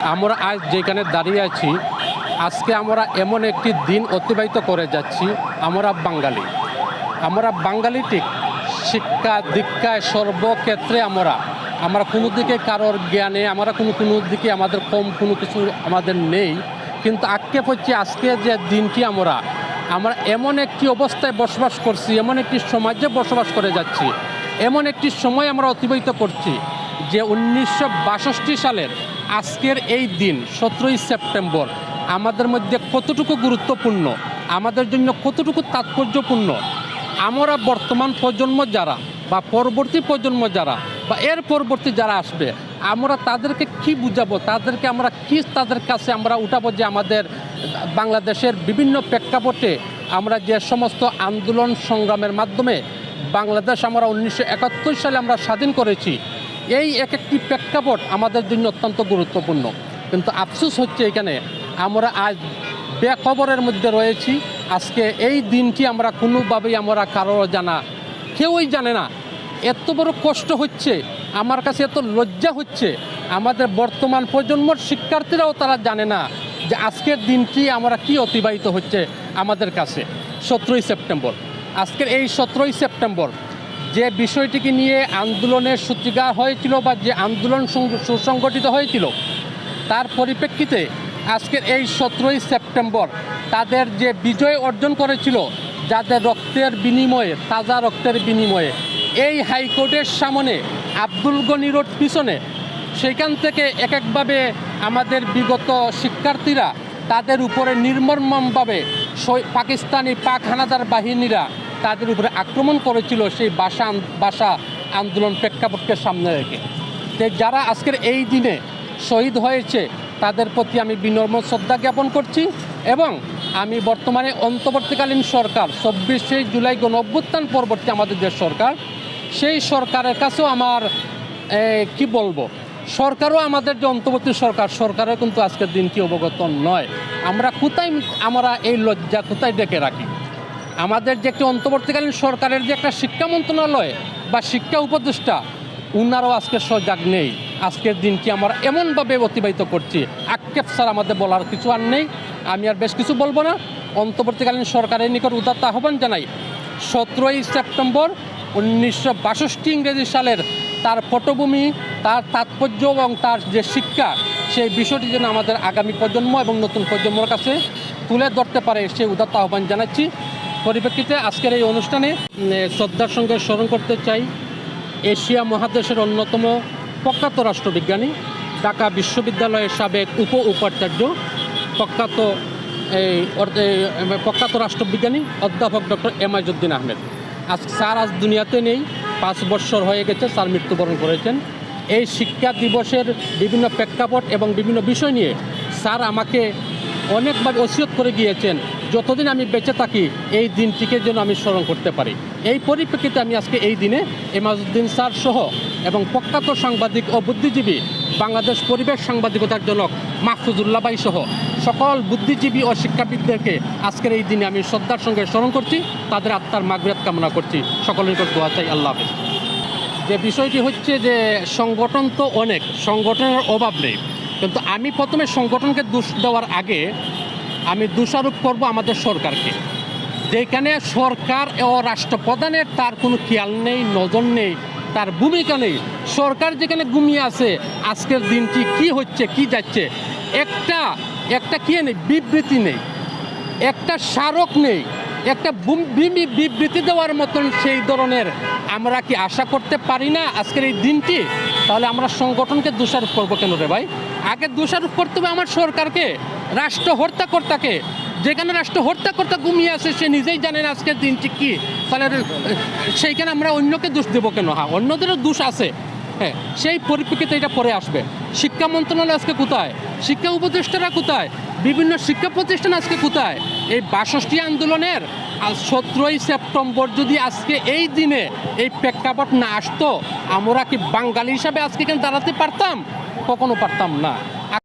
আমরা আজ যেখানে দাঁড়িয়ে আছি, আজকে আমরা এমন একটি দিন অতিবাহিত করে যাচ্ছি, আমরা বাঙালি। আমরা বাঙালি ঠিক শিক্ষা দীক্ষায় সর্বক্ষেত্রে আমরা। আমরা কোনো দিকে কারোর জ্ঞানে, আমরা কোনো কোনো দিকে আমাদের কম কোনো কিছু আমাদের নেই। কিন্তু আক্ষেপ হচ্ছে আজকে যে দিনটি আমরা। আমরা এমন একটি অবস্থায় বসবাস করছি, এমন একটি সমাজে বসবাস করে যাচ্ছি। এমন একটি সময় আমরা অতিবাহিত করছি যে উনিশশো বাষট্টি সালের আজকের এই দিন, সতেরোই সেপ্টেম্বর, আমাদের মধ্যে কতটুকু গুরুত্বপূর্ণ, আমাদের জন্য কতটুকু তাৎপর্যপূর্ণ, আমরা বর্তমান প্রজন্ম যারা বা পরবর্তী প্রজন্ম যারা বা এর পরবর্তী যারা আসবে, আমরা তাদেরকে কি বুঝাবো, তাদেরকে আমরা কি, তাদের কাছে আমরা উঠাবো যে আমাদের বাংলাদেশের বিভিন্ন প্রেক্ষাপটে আমরা যে সমস্ত আন্দোলন সংগ্রামের মাধ্যমে বাংলাদেশ আমরা উনিশশো একাত্তর সালে আমরা স্বাধীন করেছি এই এক একটি প্রেক্ষাপট আমাদের জন্য অত্যন্ত গুরুত্বপূর্ণ। কিন্তু আফসোস হচ্ছে এখানে, আমরা আজ বেখবরের মধ্যে রয়েছি। আজকে এই দিনটি আমরা কোনোভাবেই আমরা কারও জানা, কেউই জানে না। এত বড় কষ্ট হচ্ছে, আমার কাছে এত লজ্জা হচ্ছে। আমাদের বর্তমান প্রজন্মর শিক্ষার্থীরাও তারা জানে না যে আজকের দিনটি আমরা কি অতিবাহিত হচ্ছে আমাদের কাছে। সতেরোই সেপ্টেম্বর। আজকের এই সতেরোই সেপ্টেম্বর যে বিষয়টিকে নিয়ে আন্দোলনের সূচিকা হয়েছিল বা যে আন্দোলন সুসংগঠিত হয়েছিল, তার পরিপ্রেক্ষিতে আজকের এই সতেরোই সেপ্টেম্বর তাদের যে বিজয় অর্জন করেছিল, যাদের রক্তের বিনিময়ে, তাজা রক্তের বিনিময়ে, এই হাইকোর্টের সামনে আব্দুল গনি রোড পিছনে সেখান থেকে এক একভাবে আমাদের বিগত শিক্ষার্থীরা তাদের উপরে নির্মমভাবে পাকিস্তানি পাক হানাদার বাহিনীরা তাদের উপরে আক্রমণ করেছিল সেই আন- ভাষা আন্দোলন প্রেক্ষাপটকে সামনে রেখে। যে যারা আজকের এই দিনে শহীদ হয়েছে, তাদের প্রতি আমি বিনম্র শ্রদ্ধা জ্ঞাপন করছি এবং আমি বর্তমানে অন্তর্বর্তীকালীন সরকার, চব্বিশে জুলাই গণ অভ্যুত্থান পরবর্তী আমাদের যে সরকার, সেই সরকারের কাছেও আমার কি বলব, সরকারও আমাদের যে অন্তর্বর্তী সরকার, সরকারের কিন্তু আজকের দিনটি অবগত নয়। আমরা কোথায়, আমরা এই লজ্জা কোথায় ডেকে রাখি? আমাদের যে একটি অন্তর্বর্তীকালীন সরকারের যে একটা শিক্ষা মন্ত্রণালয় বা শিক্ষা উপদেষ্টা, উনারও আজকে সজাগ নেই। আজকের দিনটি আমরা এমনভাবে অতিবাহিত করছি। আক্ষেপ স্যার আমাদের বলার কিছু আর নেই। আমি আর বেশ কিছু বলব না। অন্তর্বর্তীকালীন সরকারের নিকট উদাত্ত আহ্বান জানাই। সতেরোই সেপ্টেম্বর উনিশশো বাষট্টি ইংরেজি সালের তার পটভূমি, তার তাৎপর্য এবং তার যে শিক্ষা, সেই বিষয়টি যেন আমাদের আগামী প্রজন্ম এবং নতুন প্রজন্মর কাছে তুলে ধরতে পারে, সেই উদাত্ত আহ্বান জানাচ্ছি। পরিপ্রেক্ষিতে আজকের এই অনুষ্ঠানে শ্রদ্ধার সঙ্গে স্মরণ করতে চাই এশিয়া মহাদেশের অন্যতম প্রখ্যাত রাষ্ট্রবিজ্ঞানী, ঢাকা বিশ্ববিদ্যালয়ের সাবেক উপ উপাচার্য, প্রখ্যাত এই প্রখ্যাত রাষ্ট্রবিজ্ঞানী, অধ্যাপক ডক্টর এমাজউদ্দিন আহমেদ। আজ স্যার আজ দুনিয়াতে নেই, পাঁচ বছর হয়ে গেছে স্যার মৃত্যুবরণ করেছেন। এই শিক্ষা দিবসের বিভিন্ন প্রেক্ষাপট এবং বিভিন্ন বিষয় নিয়ে স্যার আমাকে অনেকবার ওসিয়ত করে গিয়েছেন। যতদিন আমি বেঁচে থাকি, এই দিনটিকে যেন আমি স্মরণ করতে পারি। এই পরিপ্রেক্ষিতে আমি আজকে এই দিনে এমাজুদ্দিন স্যার সহ এবং প্রখ্যাত সাংবাদিক ও বুদ্ধিজীবী বাংলাদেশ পরিবেশ সাংবাদিকতার জনক মাহফুজুল্লাহ ভাই সহ সকল বুদ্ধিজীবী ও শিক্ষাবিদদেরকে আজকের এই দিনে আমি শ্রদ্ধার সঙ্গে স্মরণ করছি। তাদের আত্মার মাগরাত কামনা করছি। সকলের নিকট দোয়া চাই। আল্লাহ হাফেজ। যে বিষয়টি হচ্ছে যে সংগঠন তো অনেক, সংগঠনের অভাব নেই। কিন্তু আমি প্রথমে সংগঠনকে দোষ দেওয়ার আগে আমি দোষারোপ করব আমাদের সরকারকে। যেখানে সরকার ও রাষ্ট্রপ্রধানের তার কোনো খেয়াল নেই, নজর নেই, তার ভূমিকা নেই। সরকার যেখানে ঘুমিয়ে আছে, আজকের দিনটি কি হচ্ছে, কি যাচ্ছে, একটা একটা কি নেই, বিবৃতি নেই। একটা স্মারক নেই, একটা বিমি- বিবৃতি দেওয়ার মতন সেই ধরনের আমরা কি আশা করতে পারি না আজকের এই দিনটি? তাহলে আমরা সংগঠনকে দোষারোপ করব কেন রে ভাই? আগে দোষারোপ করতে হবে আমার সরকারকে। রাষ্ট্র হত্যাকর্তাকে যেখানে রাষ্ট্র হত্যাকর্তা ঘুমিয়ে আছে, সে নিজেই জানেন আজকের দিনটি কী। তাহলে সেইখানে আমরা অন্যকে দোষ দেবো কেন? হ্যাঁ অন্যদেরও দোষ আছে। হ্যাঁ সেই পরিপ্রেক্ষিতে এটা পরে আসবে। শিক্ষা মন্ত্রণালয় আজকে কোথায়? শিক্ষা উপদেষ্টারা কোথায়? বিভিন্ন শিক্ষা প্রতিষ্ঠান আজকে কোথায়? এই বাষষ্ঠী আন্দোলনের সতেরোই সেপ্টেম্বর যদি আজকে এই দিনে এই প্রেক্ষাপট না আসতো, আমরা কি বাঙালি হিসাবে আজকে এখানে দাঁড়াতে পারতাম? কখনো পারতাম না।